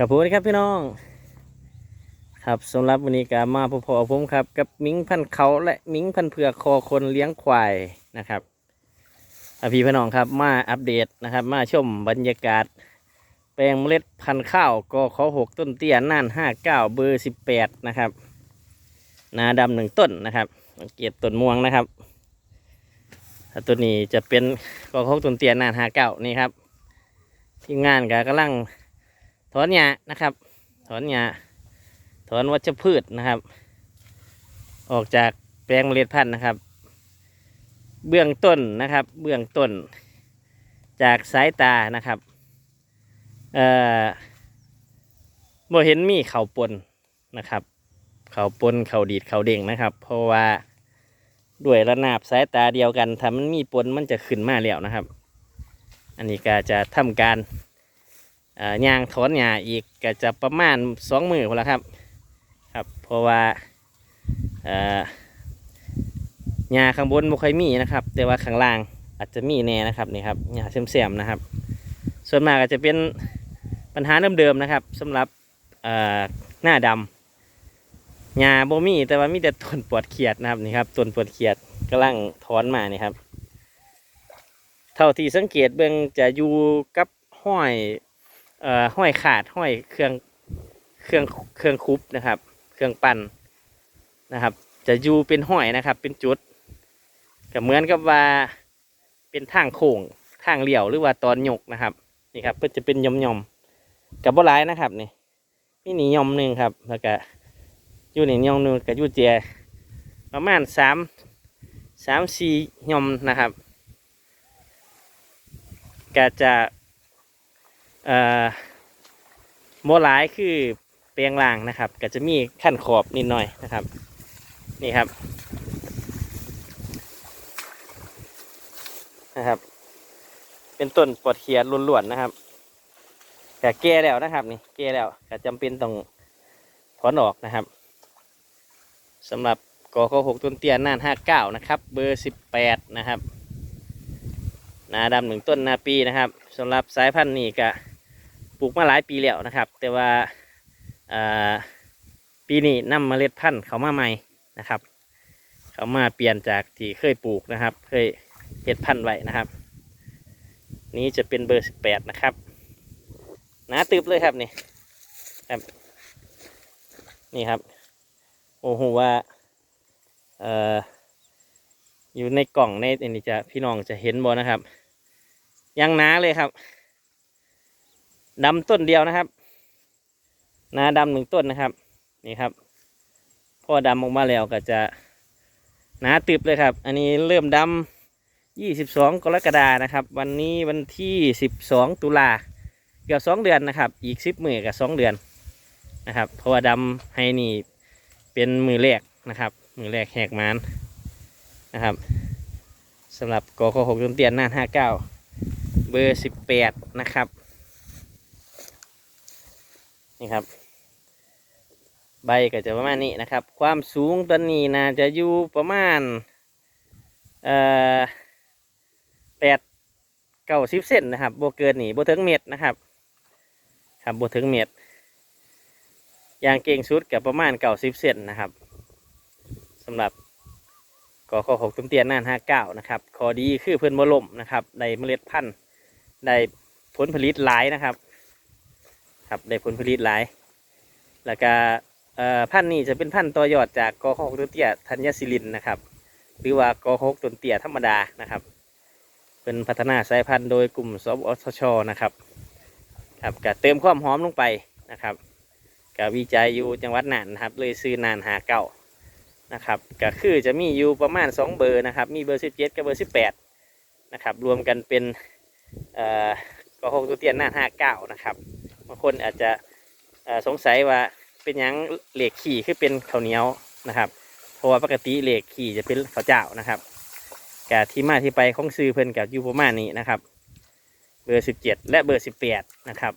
ครับผมครับพี่น้อง ครับสำหรับวันนี้ก็มาพอๆผมครับ กับมิงพันเขาและมิงพันเผือกคอคนเลี้ยงควายนะครับอะพี่พี่น้องครับมาอัปเดตนะครับ มาชมบรรยากาศ แปลงเมล็ดพันธุ์ข้าวกอขอหกต้นเตี้ยน่านห้าเก้าเบอร์สิบแปดนะครับนาดำหนึ่งต้นนะครับสังเกตต้นม่วงนะครับตัวนี้จะเป็นกอขอหกต้นเตี้ยน่านห้าเก้านี่ครับทีมงานก็กำลัง อนหญ้านะครับ ถอนหญ้าถอนวัชพืชนะครับ ออกจากแปลงเมล็ดพันธุ์นะครับ เบื้องต้นนะครับ เบื้องต้น จากสายตานะครับเอ่อบ่เห็นมีเข่าปนนะครับ เข่าปนเข่าดีดเข่าเด้งนะครับ เพราะว่าด้วยระนาบสายตาเดียวกันถ้ามันมีปนมันจะขึ้นมาแล้วนะครับ อันนี้ก็จะทำการ ย่างถอนหญ้าอีกก็จะประมาณสองมือพอละครับครับ เพราะว่าเอ่อหญ้าข้างบนไม่ค่อยมีนะครับ แต่ว่าข้างล่างอาจจะมีแน่นะครับนี่ครับหญ้าเสียมๆนะครับ ส่วนมากก็จะเป็นปัญหาเดิมๆนะครับสำหรับหน้าดำหญ้าบ่มีแต่ว่ามีแต่ต้นปวดเขียดนะครับนี่ครับต้นปวดเขียดกำลังถอนมานี่ครับ เท่าที่สังเกตเบิ่งจะอยู่กับห้อย ห้อยขาดห้อยเครื่องเครื่องเครื่องคุบนะครับ เครื่องปั่นนะครับ จะอยู่เป็นห้อยนะครับ เป็นจุดก็เหมือนกับว่าเป็นทางโค้งทางเลี้ยวหรือว่าตอนหยกนะครับนี่ครับเพื่อจะเป็นย่อมย่อมกับบ่หลายนะครับนี่นี่นี่ย่อมหนึ่งครับ แล้วก็อยู่นี่ย่อมหนึ่งกับยู่เจียประมาณสามสามสี่ย่อมนะครับก็จะ โมลายคือเปลียงล่างนะครับ ก็จะมีขั้นขอบนิดหน่อยนะครับ นี่ครับนะครับ เป็นต้นปอดเขียดล้วนๆนะครับแต่แก่แล้วนะครับ นี่แก่แล้วก็จำเป็นต้องถอนออกนะครับสำหรับกอข้อหกต้นเตี้ยน่านห้าเก้านะครับ เบอร์สิบแปดนะครับนาดำหนึ่งต้นนาปีนะครับสำหรับสายพันธุ์นี้ก็ ปลูกมาหลายปีแล้วนะครับ แต่ว่าปีนี้นำเมล็ดพันธุ์เขามาใหม่นะครับ เขามาเปลี่ยนจากที่เคยปลูกนะครับ เคยเห็ดพันธุ์ไว้นะครับ นี้จะเป็นเบอร์สิบแปดนะครับหนาตึบเลยครับนี่ครับนี่ครับ โอ้โหว่าเอ่ออยู่ในกล่องในนนี้จะพี่น้องจะเห็นบ่นะครับยังหนาเลยครับ ดำต้นเดียวนะครับหนาดำหนึ่งต้นนะครับ นี่ครับ พอดำออกมาแล้วก็จะหนาตึบเลยครับ อันนี้เริ่มดำยี่สิบสองกรกฎานะครับ วันนี้วันที่สิบสองตุลาเกือบสองเดือนนะครับ อีกสิบมือกับสองเดือนนะครับ เพราะว่าดำให้นี่เป็นมือแรกนะครับ มือแรกแหกมานนะครับสำหรับกขหกต้นเตียนหน้าห้าเก้าเบอร์สิบแปดนะครับ นี่ครับ ใบก็จะประมาณนี้นะครับ ความสูงต้นนี้น่าจะอยู่ประมาณเอ่อแปดเก้าสิบเซนนะครับโบเกินนี่โบถึงเมตรนะครับ ครับโบถึงเมตรอย่างเก่งสุดกับประมาณเก้าสิบเซนนะครับสำหรับก็ข้อหกต้นเตียนน่านห้าเก้านะครับข้อดีคือเพื่อนบล่มนะครับได้เมล็ดพันธุ์ได้ผลผลิตหลายนะครับ ครับได้ผลผลิตหลาย แล้วก็พันธุ์นี้จะเป็นพันธุ์ต่อยอดจากกอหกต้นเตี้ยธัญศิลินนะครับ หรือว่ากอหกต้นเตี้ยธรรมดานะครับ เป็นพัฒนาสายพันธุ์โดยกลุ่มสบอสชนะครับครับก็เติมความหอมลงไปนะครับก็วิจัยอยู่จังหวัดน่านนะครับ เลยซื้อนานหาเก้านะครับก็คือจะมีอยู่ประมาณ 2 เบอร์นะครับ มีเบอร์ 17 กับเบอร์ 18 นะครับ รวมกันเป็นเอ่อก็หกตัวเตียนหน้า59 นะครับ บางคนอาจจะสงสัยว่าเป็นยังเหล็กขี่คือเป็นข้าวเหนียวนะครับเพราะว่าปกติเหล็กขี่จะเป็นข้าวเจ้านะครับกะที่มาที่ไปของซื้อเพิ่นกับยูโปรมานี้นะครับ เบอร์17และเบอร์18นะครับ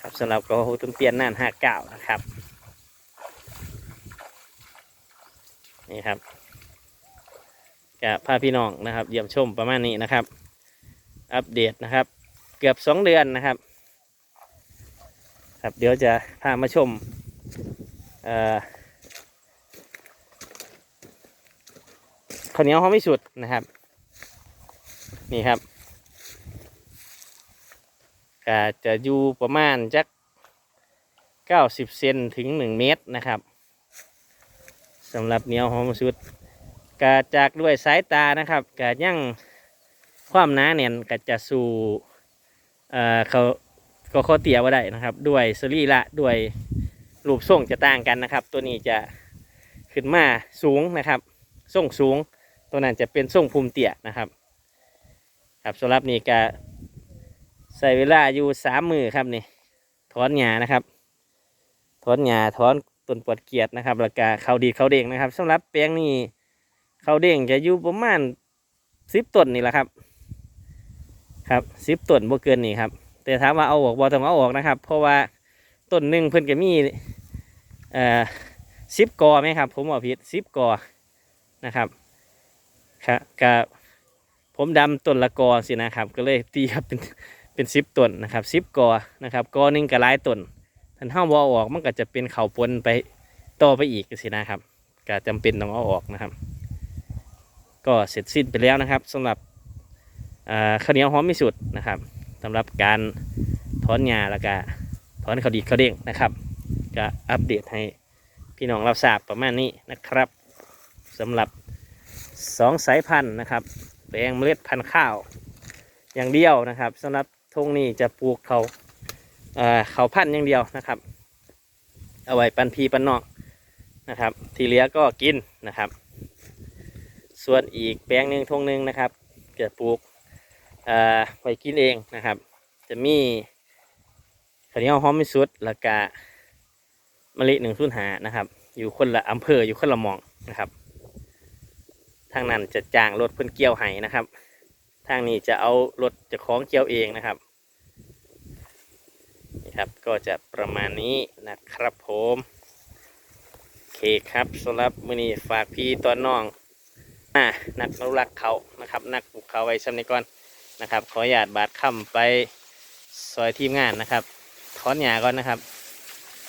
ครับสำหรับก็หกตัวเตียนหน้า59นะครับ นี่ครับกับพาพี่น้องนะครับ เยี่ยมชมประมาณนี้นะครับ อัปเดตนะครับ เกือบสองเดือนนะครับ ครับเดี๋ยวจะพามาชมข้าวเหนียวหอมไม่สุดนะครับ นี่ครับก็จะอยู่ประมาณจักเก้าสิบเซนถึงหนึ่งเมตรนะครับสำหรับเหนียวหอมสุดกาจากด้วยสายตานะครับกายั่งความหนาเนียนก็จะสู่เอ่อเขา ก็ข้อเตียว่าได้นะครับ ด้วยสรีระด้วยรูปทรงจะต่างกันนะครับ ตัวนี้จะขึ้นมาสูงนะครับทรงสูง ตัวนั้นจะเป็นทรงภูมิเตี่ยนะครับ ครับสำหรับนี่ก็ใส่เวลาอยู่สามมือครับนี่ถอนหญ้านะครับถอนหญ้าถอนต้นปวดเกียดนะครับแล้วก็เขาดีเขาเด้งนะครับสำหรับแปลงนี้เขาเด้งจะอยู่ประมาณสิบต้นนี่แหละครับ ครับสิบต้นบ่เกินนี่ครับ แต่ถามว่าเอาออกบ่ต้องเอาออกนะครับ เพราะว่าต้นหนึ่งเพิ่นก็มีเอ่อสิบกอไหมครับ ผมบอกผิดสิบกอนะครับครับกับผมดำต้นละกอสินะครับ ก็เลยตีครับเป็นเป็นสิบต้นนะครับสิบกอนะครับกอหนึ่งก็หลายต้นถ้าเฮาบ่อาออกมันก็จะเป็นเข่าปนไปต่อไปอีกสินะครับก็จำเป็นต้องเอาออกนะครับ ก็เสร็จสิ้นไปแล้วนะครับสำหรับข้าวเหนียวหอมมิสุดนะครับ สำหรับการถอนหญ้าแล้วก็ถอนเขาดีข้าเด้งนะครับก็อัปเดตให้พี่น้องเราทราบประมาณนี้นะครับสำหรับสองสายพันธุ์นะครับแปลงเมล็ดพันธุ์ข้าว อย่างเดียวนะครับสำหรับทงนี้จะปลูกเขาเขาพันธุ์อย่างเดียวนะครับ เอาไว้ปันพีปันนอกนะครับ ที่เหลือก็กินนะครับ ส่วนอีกแปลงหนึ่งทงหนึ่งนะครับเกิดปลูก ไว้กินเองนะครับ จะมีข้าวเหนียวหอมมิสุดแล้วก็มะลิหนึ่งสุนหานะครับ อยู่คนละอำเภออยู่คนละหมองนะครับ ทางนั้นจะจ้างรถเพิ่นเกี่ยวไห้นะครับ ทางนี้จะเอารถจะคล้องเกี่ยวเองนะครับนี่ครับก็จะประมาณนี้นะครับผมโอเคครับสำหรับมือนี้ฝากพี่ตอนน้องอ่านักอนุรักษ์เขานะครับ นักปลูกเขาไว้ซ้ำนี้ก่อน นะครับ ขออนุญาตบาดค่ำไปซอยทีมงานนะครับถอนหญ้าก่อนนะครับ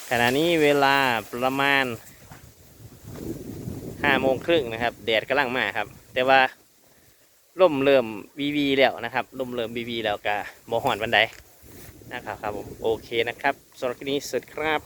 ขณะนี้เวลาประมาณห้าโมงครึ่งนะครับแดดกำลังมาครับ แต่ว่าลมเริ่มวีวีแล้วนะครับลมเริ่มวีวีแล้วก็บ่หอนบันไดนะครับครับผมโอเคนะครับสำหรับคลิปนี้สุดครับ